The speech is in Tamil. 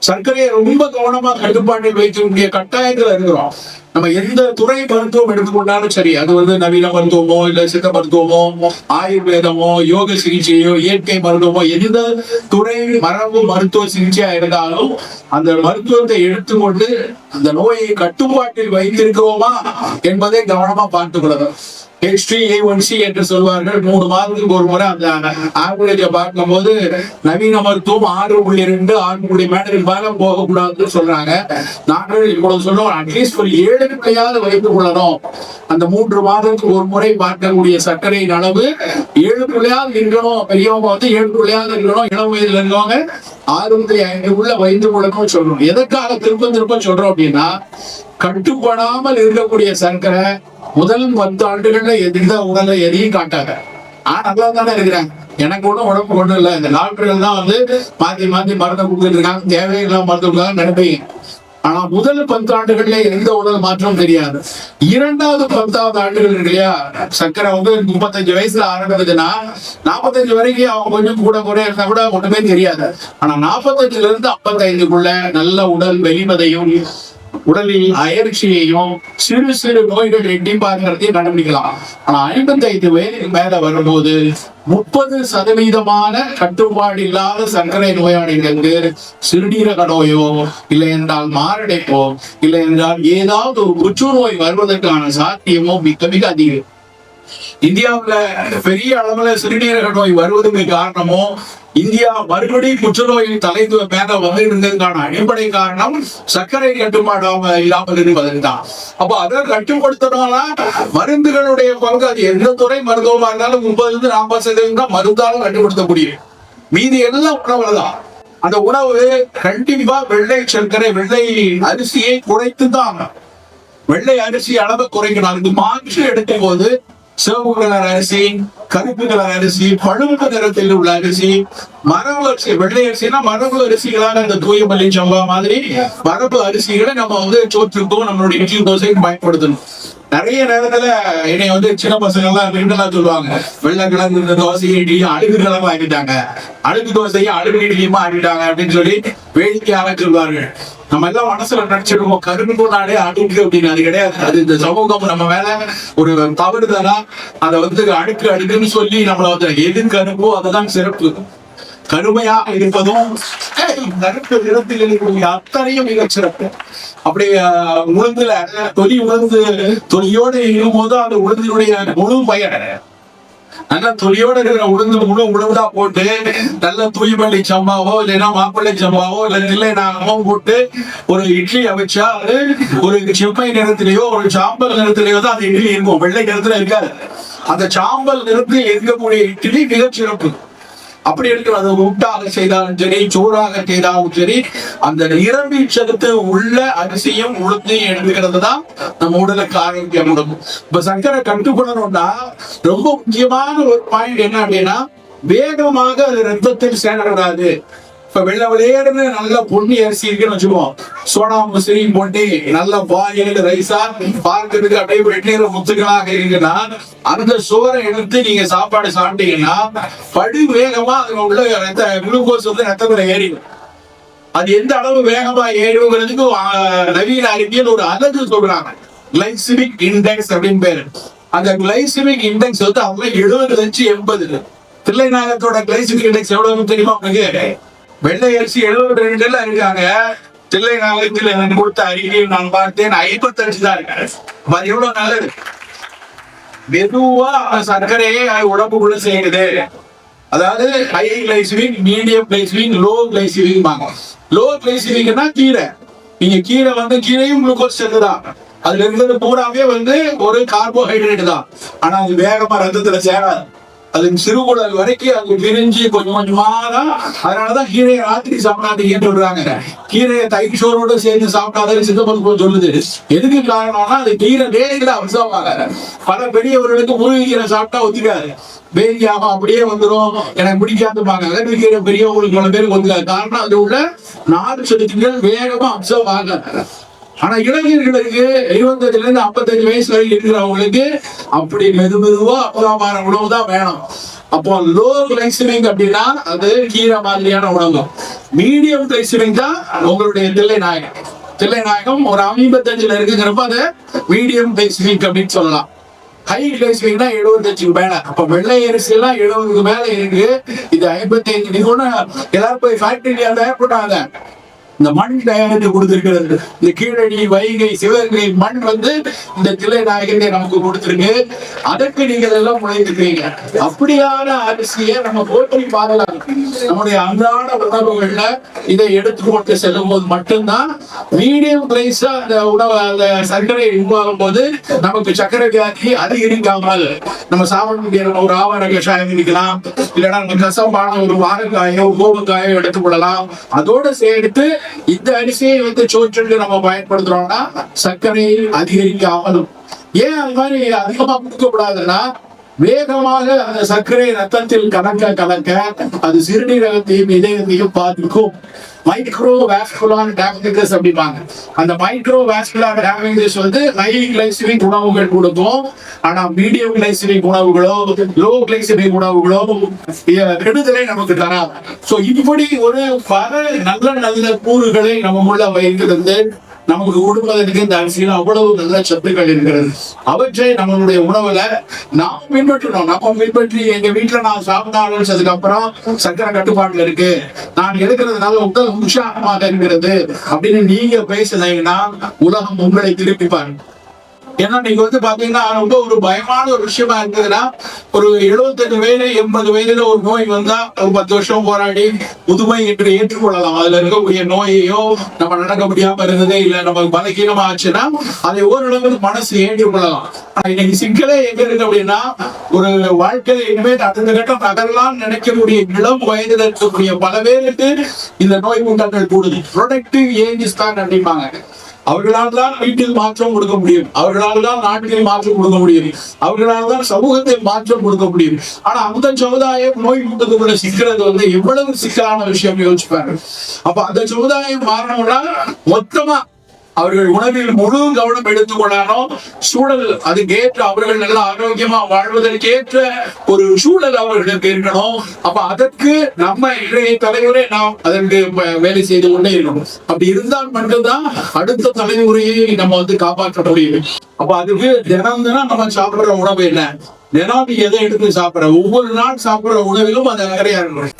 சர்க்கரையை ரொம்ப கவனமா கட்டுப்பாட்டில் வைக்கக்கூடிய கட்டாயத்துல இருக்கிறோம். நம்ம எந்த துறை மருத்துவம் எடுத்துக்கொண்டாலும் சரி அது வந்து நவீன மருத்துவமோ இல்ல சித்த மருத்துவமோ ஆயுர்வேதமோ யோக சிகிச்சையோ இயற்கை மருத்துவமோ எந்த துறை மரபு மருத்துவ சிகிச்சையா இருந்தாலும் அந்த மருத்துவத்தை எடுத்துக்கொண்டு அந்த நோயை கட்டுப்பாட்டில் வைத்திருக்கிறோமா என்பதை கவனமா பார்த்துக்கொள்ளணும். ஹெச்டி ஒன் சி என்று சொல்வார்கள். மூணு மாதத்துக்கு ஒரு முறை அந்த ஆவரேஜை பார்க்கும்போது நவீன மருத்துவம் ஆறு புள்ளி ரெண்டு ஆறு புள்ளி மேடலுக்கு மேல போகக்கூடாதுன்னு சொல்றாங்க. நாங்கள் இவ்வளவு சொல்லுவோம் அட்லீஸ்ட் ஒரு ஏழு பிள்ளையாவது வைத்துக் கொள்ளணும். அந்த மூன்று மாதத்துக்கு ஒரு முறை பார்க்கக்கூடிய சர்க்கரையின் அளவு ஏழு பிள்ளையாவது இருக்கணும். பெரியவங்க வந்து ஏழு பிள்ளையாவது இருக்கணும் இளம் வயதில் இருக்கவங்க ஆறு புள்ளி ஐந்து உள்ள வைத்து கொள்ளணும்னு சொல்றோம். எதற்காக திரும்ப திரும்ப சொல்றோம் அப்படின்னா கட்டுப்படாமல் இருக்கக்கூடிய சர்க்கரை முதல் பத்து ஆண்டுகள்ல எதுக்குதான் உடல்ல எதையும் காட்டாங்க ஆனா நல்லா தானே இருக்கிறாங்க எனக்கு ஒண்ணும் உடம்பு ஒண்ணும் இல்லை. இந்த டாக்டர்கள் தான் வந்து மாத்தி மாத்தி மருந்தை கொடுத்துட்டு இருக்காங்க. தேவையில்லாம மருந்து கொடுக்காங்க நினைப்பீங்க. ஆனா முதல் பத்து ஆண்டுகள்ல எந்த உடல் மாற்றம் தெரியாது. இரண்டாவது பத்தாவது ஆண்டுகள் இருக்கு இல்லையா? சர்க்கரை வந்து முப்பத்தஞ்சு வயசுல ஆரம்பிச்சதுன்னா நாற்பத்தஞ்சு வரைக்கும் அவங்க கொஞ்சம் கூட குறைய இருந்தா கூட ஒண்ணுமே தெரியாது. ஆனா நாற்பத்தஞ்சுல இருந்து ஐம்பத்தைந்துக்குள்ள நல்ல உடல் வெளிமதையும் உடலில் அயற்சியையும் சிறு சிறு நோய்கள் எட்டி பார்க்கறதையும் கண்டுபிடிக்கலாம். ஆனா ஐம்பத்தைந்து வயதுக்கு மேல வரும்போது முப்பது சதவீதமான கட்டுப்பாடு இல்லாத சர்க்கரை நோயாளிகளுக்கு சிறுநீரக நோயோ இல்லை என்றால் மாரடைப்போ இல்லை என்றால் ஏதாவது ஒரு புற்றுநோய் வருவதற்கான சாத்தியமோ மிக மிக அதிகம். இந்தியாவுல பெரிய அளவுல சிறுநீரக நோய் வருவதற்கு காரணமோ இந்தியா மறுபடியும் புற்றுநோயின் தலைத்துவ மேல வந்து இருந்ததுக்கான அடிப்படை காரணம் சர்க்கரை கட்டுப்பாடாம இல்லாமல் இருப்பதற்கு தான் அப்போ அதை கட்டுப்படுத்தணும்னா மருந்துகளுடைய பங்கு அது எந்த துறை மருத்துவமா இருந்தாலும் முப்பதுலேருந்து நாற்பது சதவீதம் தான் மருந்தாலும் கட்டுப்படுத்த முடியும். மீதி எல்லாம் உணவுல தான். அந்த உணவு கண்டிப்பா வெள்ளை சர்க்கரை வெள்ளை அரிசியை குறைத்து தான் வெள்ளை அரிசி அளவை குறைக்கணும். அதுக்கு மாற்று எடுக்கும் போது சிவப்பு கலர் அரிசி கருப்பு கலர் அரிசி பழுப்பு நிறத்தில் உள்ள அரிசி மரபு அரிசி வெள்ளை அரிசினா மரபு அரிசிகளான அந்த தூயமல்லி சம்பா மாதிரி மரபு அரிசிகளை நம்ம வந்து சோற்றுக்கும் நம்மளுடைய இட்லி தோசைக்கும் பயன்படுத்தணும். நிறைய நேரத்துல என்னை வந்து சின்ன பசங்க எல்லாம் ரெண்டெல்லாம் சொல்லுவாங்க. வெள்ளை கிழங்கு இந்த தோசையை இட்லியும் அழுகு கலர் ஆக்கிட்டாங்க. அழுகு தோசையும் அழுகு இட்லியுமா ஆக்கிட்டாங்க அப்படின்னு சொல்லி வேடிக்கையாக சொல்வார்கள். நம்ம எல்லாம் மனசுல நினைச்சிருக்கோம் கரும்பு நாடே அடுக்கு அப்படின்னு. அது கிடையாது. அது இந்த சமூகம் நம்ம மேல ஒரு தவறுதலா அதை வந்து அடுக்கு அடுக்குன்னு சொல்லி நம்மள வந்து எது கரும்போ அதுதான் சிறப்பு. கடுமையா இருப்பதும் நடுப்பு நிறத்தில் இருக்கக்கூடிய அத்தனையும் மிகச் சிறப்பு. அப்படி உளுந்துல தொலி உளுந்து தொலியோடு இருக்கும்போது அந்த உளுந்தினுடைய முழு பயன் நல்ல தொலியோட இருக்கிற உளுந்து முழு உளுந்தா போட்டு நல்ல தூய்மல்லி சம்பாவோ இல்லைன்னா மாப்பிள்ளை சம்பாவோ இல்ல இல்லை நாகமோ போட்டு ஒரு இட்லி அமைச்சா அது ஒரு செம்மை நிறத்திலேயோ ஒரு சாம்பல் நிறத்திலேயோ தான் அந்த இட்லி இருக்கும். வெள்ளை நிறத்துல இருக்காது. அந்த சாம்பல் நிறத்தில் இருக்கக்கூடிய இட்லி மிகச்சிறப்பு சிறப்பு. அப்படி இருக்கிற அது உட்டாக செய்தாலும் சரி சோறாக செய்தாலும் சரி அந்த நிரம்பி சத்து உள்ள அரிசியும் உளுந்தையும் எடுத்துக்கிறது தான் நம்ம உடலுக்கு ஆரோக்கியம் கொடுக்கும் இப்ப சர்க்கரை கட்டுப்படணும்னா ரொம்ப முக்கியமான ஒரு பாயிண்ட் என்ன அப்படின்னா வேகமாக அது ரத்தத்தில் சேரக்கூடாது. இப்ப வெள்ள விளையாடுன்னு நல்ல பொன்னி அரிசி இருக்குன்னு வச்சுக்கோம் சோனா முஸ்லீம் போட்டு நல்ல பாயில் ரைஸா பார்க்கறதுக்கு அப்படியே வெந்நீர் முத்துக்களாக இருக்குன்னா அந்த சோறை எடுத்து நீங்க சாப்பாடு சாப்பிட்டீங்கன்னா படு வேகமா அதுல உள்ள ரத்த குளுக்கோஸ் வந்து ரத்தத்துல ஏறிடும். அது எந்த அளவு வேகமா ஏறுங்கிறதுக்கு நவீன அறிவியல் ஒரு அலகு சொல்றாங்க. கிளைசிமிக் இண்டெக்ஸ் அப்படின்னு பேரு. அந்த கிளைசிமிக் இண்டெக்ஸ் வந்து அவங்க எழுபது லட்சம் எண்பது தில்லைநாயகத்தோட கிளைசிமிக் இண்டெக்ஸ் எவ்வளவு தெரியுமா உங்களுக்கு? வெள்ளை அரிசி எழுபது ரெண்டுல இருக்காங்க. தில்லை நாயகத்தில் கொடுத்த அறிக்கையை நான் பார்த்தேன். ஐம்பத்தஞ்சு தான் இருக்காங்க அது எவ்வளவு நல்லது? மெதுவா சர்க்கரையே உடம்புக்குள்ள செய்யுது. அதாவது high glycaemic medium glycaemic low glycaemic வாங்க. லோ கிளைசிமிக்னா கீரை. நீங்க கீரை வந்து கீரையும் குளுக்கோஸ் சத்து தான். அதுல இருந்தது பூராவே வந்து ஒரு கார்போஹைட்ரேட் தான். ஆனா அது வேகமா ரத்தத்துல சேராது. அதன் சிறுகுடல் வரைக்கும் அது பிரிஞ்சு கொஞ்சம் கொஞ்சமா தான் அதனாலதான் கீரையை ராத்திரி சாப்பிடாதீங்கன்னு சொல்றாங்க. கீரையை தயிர் சோறோட சேர்ந்து சாப்பிடாதான் சித்தப்பது சொல்லுது. எதுக்கு காரணம்னா அது கீரை வேலைகளை அவசியமாக பல பெரியவர்களுக்கு முருகீரை சாப்பிட்டா ஒத்துக்காது. வேதியாக அப்படியே வந்துடும் எனக்கு பிடிக்காதுப்பாங்க அகர்விக்கிற பெரியவங்களுக்கு பல பேருக்கு வந்துக்காது காரணம் அது உள்ள நாடு செலுத்துகள் வேகமா அப்சர்வ் ஆகாது. ஆனா இளைஞர்களுக்கு இருபத்தஞ்சுல இருந்து ஐம்பத்தஞ்சு வயசு வரை இருக்கிறவங்களுக்கு அப்படி மெது மெதுவா அப்பதாமான உணவு தான் வேணும். அப்போ லோ கிளைசிமிக் அப்படின்னா அது கீரை மாதிரியான உணவு. மீடியம் கிளைசிமிக் தான் உங்களுடைய தில்லை நாயகம் தில்லை நாயகம் ஒரு ஐம்பத்தஞ்சுல இருக்குங்கிறப்ப அது மீடியம் கிளைசிமிக் அப்படின்னு சொல்லலாம். ஹை கிளைசிமிக்னா எழுபத்தஞ்சுக்கு மேல. அப்ப வெள்ளை அரிசி எல்லாம் எழுபதுக்கு மேல இருக்கு. இது ஐம்பத்தி அஞ்சு நீங்க ஒண்ணு எல்லாரும் போய் ஃபேக்டரியா போட்டாங்க. இந்த மண் தயாரித்து கொடுத்திருக்கிறது. இந்த கீழடி வைகை சிவகங்கை மண் வந்து இந்த தில்லை நாயகனை நமக்கு கொடுத்திருக்கு. அதற்கு நீங்கள் எல்லாம் முளைத்துக்கிறீங்க அப்படியான அரிசியை நம்ம போற்றி பாடலாம். நம்முடைய அன்றாட உணவுகள்ல இதை எடுத்துக்கொண்டு செல்லும் போது மட்டும்தான் மீடியம் பிரைஸா அந்த உணவு அந்த சர்க்கரை உருவாகும் போது நமக்கு சர்க்கரை வியாதி அதிகரிக்காமல் நம்ம சாப்பிட ஒரு ஆவார கஷாயம் இருக்கலாம். இல்லைன்னா நம்ம கசப்பான ஒரு வாழைக்காயோ கோவக்காயோ எடுத்துக்கொள்ளலாம் அதோட சேர்த்து இந்த அரிசியை வந்து சோற்றுக்கு நம்ம பயன்படுத்துறோம்னா சர்க்கரை அதிகரிக்காமலும். ஏன் அது மாதிரி அதிகமா கொடுக்க கூடாதுன்னா வேகமாக அந்த சர்க்கரை ரத்தத்தில் கலக்க கலக்க அது சிறுநீரகத்தையும் இதயத்தையும் பாதிக்கும். மைக்ரோ வேஸ்குலார் டேமேஜஸ் அப்படிம்பாங்க. அந்த மைக்ரோ வேஸ்குலார் டேமேஜஸ் வந்து ஹை கிளைசிமிக் உணவுகள் கொடுக்கும். ஆனா மீடியம் கிளைசிமிக் உணவுகளோ லோ கிளைசிமிக் உணவுகளோ விடுதலை கெடுதலை நமக்கு தராது. ஸோ இப்படி ஒரு பல நல்ல நல்ல கூறுகளை நம்ம உள்ள வைத்திருந்து நமக்கு உடுப்பதற்கு இந்த அரிசியில் அவ்வளவு நல்ல சத்துக்கள் இருக்கிறது. அவற்றை நம்மளுடைய உணவுல நாம் பின்பற்றணும். நம்ம பின்பற்றி எங்க வீட்டுல நான் சாப்பிட ஆரம்பிச்சதுக்கு அப்புறம் சக்கரை கட்டுப்பாட்டுல இருக்கு. நான் எடுக்கிறதுனால உடல் உற்சாகமாக இருக்கிறது அப்படின்னு நீங்க பேசுனீங்கன்னா உலகம் உங்களை திருப்பி பாருங்க ஏன்னா நீங்க வந்து பாத்தீங்கன்னா ரொம்ப ஒரு பயமான ஒரு விஷயமா இருந்ததுன்னா ஒரு எழுபத்தெட்டு வயது எண்பது வயதுல ஒரு நோய் வந்தா ஒரு பத்து வருஷம் போராடி முதுமை என்று ஏற்றுக்கொள்ளலாம். அதுல இருக்கக்கூடிய நோயையோ நம்ம நடக்க முடியாம இருந்ததே இல்ல நமக்கு பலகீனமா ஆச்சுன்னா அதை ஓரளவுக்கு மனசு ஏற்றி கொள்ளலாம் ஆனா இன்னைக்கு சிக்கலே எங்க இருக்கு அப்படின்னா ஒரு வாழ்க்கையில இனிமேல் அடுத்த கட்டம் நகரலாம் நினைக்கக்கூடிய இளம் வயதுல இருக்கக்கூடிய பல பேருக்கு இந்த நோய் உண்டங்கள் கூடுது. ப்ரொடக்டிவ் ஏஜ் தான் அப்படிம்பாங்க. அவர்களால் தான் வீட்டில் மாற்றம் கொடுக்க முடியும். அவர்களால் தான் நாட்டில் மாற்றம் கொடுக்க முடியும். அவர்களால் தான் சமூகத்தில் மாற்றம் கொடுக்க முடியும். ஆனா அந்த சமுதாயம் நோய் கூட்டத்துக்குள்ள சிக்கிறது வந்து எவ்வளவு சிக்கலான விஷயம் யோசிப்பாரு அப்ப அந்த சமுதாயம் மாறணும்னா மொத்தமா அவர்கள் உணவில் முழு கவனம் எடுத்துக்கொள்ளணும் சூழல் அதுக்கேற்ற அவர்கள் நல்ல ஆரோக்கியமா வாழ்வதற்கேற்ற ஒரு சூழல் அவர்களுக்கு இருக்கணும். அப்ப அதற்கு நம்ம இன்றைய தலைவரே நாம் அதற்கு வேலை செய்து கொண்டே இருக்கணும். அப்படி இருந்தால் மட்டும்தான் அடுத்த தலைமுறையை நம்ம வந்து காப்பாற்ற முடியும். அப்ப அதுக்கு தினம் தினம் நம்ம சாப்பிடுற உணவு என்ன? தினம் எதை எடுத்து சாப்பிடுற? ஒவ்வொரு நாள் சாப்பிடுற உணவிலும் அது அக்கறையா இருக்கணும்.